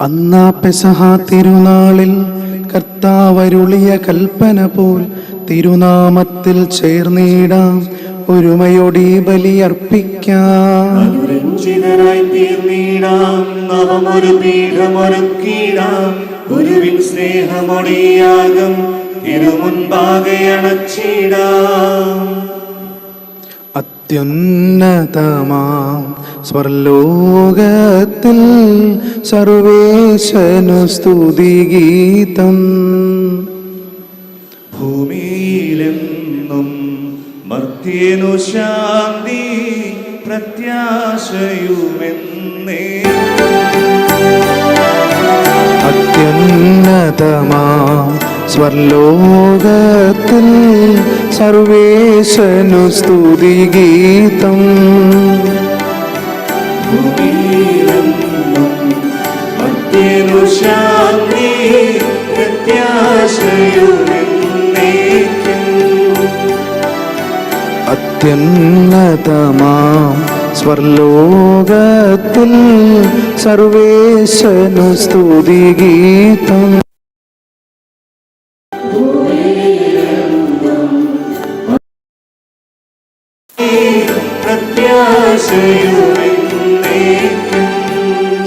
അന്നാ പെസഹ തിരുനാളിൽ കർത്താവരുളിയ കൽപ്പന പോൽ തിരുനാമത്തിൽ ചേർന്നിടാം. ഒരുമയോടി നവമൊരു പീഠമൊരുക്കിടാം. ഗുരുവിൻ സ്നേഹമൊടിയാകും. അത്യുന്നതമാം. സ്വർലോകത്തിൽ സർവേശനു സ്തുതിഗീതം ഭൂമിയിലെന്നും മർത്യനു ശാന്തി പ്രത്യാശയുമെന്നേ. അത്യുന്നതമാ സ്വർലോകത്തിൽ സർവേശനു സ്തുതിഗീതം ശാന്തി പ്രത്യാശയുമെന്നേക്കും അത്യുന്നതമാം സ്വർലോകത്തിൽ സർവേശനു സ്തുതി സ്തുതിഗീതം പ്രത്യാശയുമെന്നേക്കും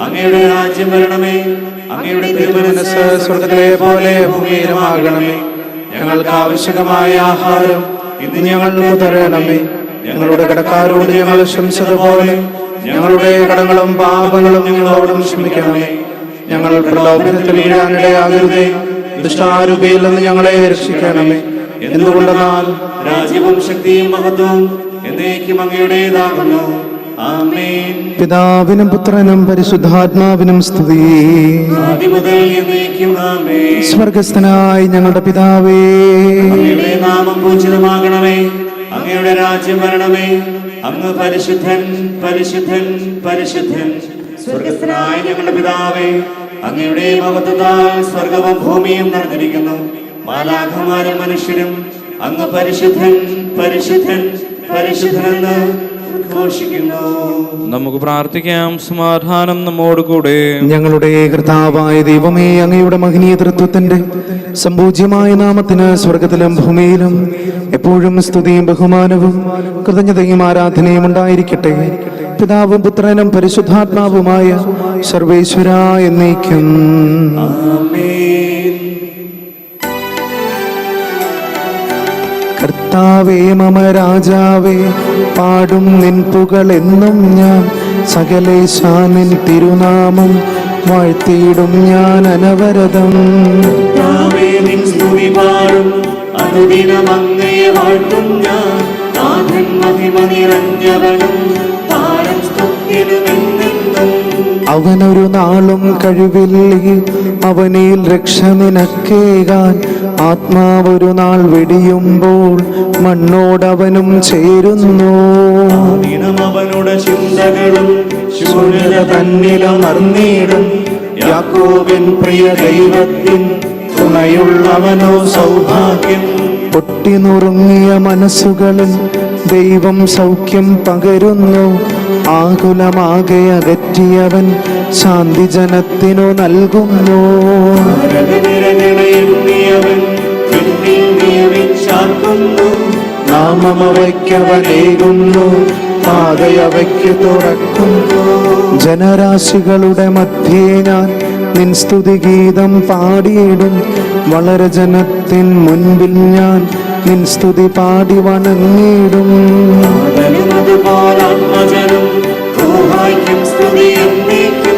അങ്ങയുടെ രാജ്യം വരണമേ. അങ്ങയുടെ തിരുമനസ് സ്വർഗത്തിലെ പോലെ ഭൂമിയിലുമാകണമേ. ഞങ്ങൾക്ക് ആവശ്യമായ ആഹാരം ഇന്ന് ഞങ്ങൾക്ക് തരണമേ. ഞങ്ങളുടെ കടക്കാരോട് ഞങ്ങൾ ക്ഷമിച്ചതുപോലെ ഞങ്ങളുടെ കടങ്ങളും പാപങ്ങളും ഞങ്ങളോടും ക്ഷമിക്കണമേ. ഞങ്ങൾ പ്രലോഭനത്തിൽ വീഴാനിടയാകരുതേ. ദുഷ്ടാരൂപയിൽ നിന്ന് ഞങ്ങളെ രക്ഷിക്കണമേ. എന്തുകൊണ്ടെന്നാൽ രാജ്യവും ശക്തിയും മഹത്വവും എന്നേക്കും അങ്ങയുടേതാകുന്നു. പിതാവിനും പുത്രനും പരിശുദ്ധാത്മാവിനും സ്തുതി. സ്വർഗസ്ഥനായ ഞങ്ങളുടെ പിതാവേ. നാമം പൂജിതമാകണമേ. അങ്ങയുടെ രാജ്യം വരണമേ. അങ്ങ് പരിശുദ്ധൻ പരിശുദ്ധൻ പരിശുദ്ധൻ. സ്വർഗസ്ഥനായ ഞങ്ങളുടെ പിതാവേ അങ്ങയുടെ മഹത്വത്താൽ സ്വർഗവും ഭൂമിയും നിറഞ്ഞിരിക്കുന്നു. മാലാഖമാരും മനുഷ്യരും അങ്ങ് പരിശുദ്ധൻ പരിശുദ്ധൻ എന്ന് ഉദ്ഘോഷിക്കുന്നു. നമുക്ക് പ്രാർത്ഥിക്കാം. സമാധാനം നമ്മോട് കൂടെ ഞങ്ങളുടെ കർത്താവായ ദൈവമേ അങ്ങയുടെ മഹനീയ തൃത്വത്തിന്റെ സമ്പൂജ്യമായ നാമത്തിന് സ്വർഗത്തിലും ഭൂമിയിലും എപ്പോഴും സ്തുതിയും ബഹുമാനവും കൃതജ്ഞതയും ആരാധനയും ഉണ്ടായിരിക്കട്ടെ. പിതാവും പുത്രനും പരിശുദ്ധാത്മാവുമായ സർവേശ്വര എന്നേക്കും. കർത്താവേ മമ രാജാവേ പാടും നിൻ പുകളെന്നും ഞാൻ. സകലേശാനിൻ തിരുനാമം വാഴ്ത്തിയിടും ഞാൻ അനവരതം. നിൻ അവനൊരു നാളും കഴിവില്ലേ അവനിൽ രക്ഷ നിനക്കേകാൻ. ആത്മാവൊരു നാൾ വെടിയുമ്പോൾ മണ്ണോടവനും ചേരുന്നു. അവനുടെ ചിന്തകളും ശൂന്യത തന്നിലമർന്നിടും. യാക്കോബിൻ പ്രിയ ദൈവത്തിൻ തുണയുള്ളവനോ സൗഭാഗ്യം. പൊട്ടിനുറുങ്ങിയ മനസ്സുകളിൽ ദൈവം സൗഖ്യം പകരുന്നു. ആകുലമാകെ അകറ്റിയവൻ ശാന്തി ജനത്തിനു നൽകുന്നു നാമമവയ്ക്കവനേകുന്നു. പാതയവയ്ക്ക് തുറക്കുന്നു. ജനരാശികളുടെ മധ്യേ ഞാൻ നിൻ സ്തുതിഗീതം പാടിയിടും. വളരെ ജനത്തിൻ മുൻപിൽ ഞാൻ നിൻ സ്തുതി പാടി വണങ്ങിടും സ്തുതി എന്നേക്കും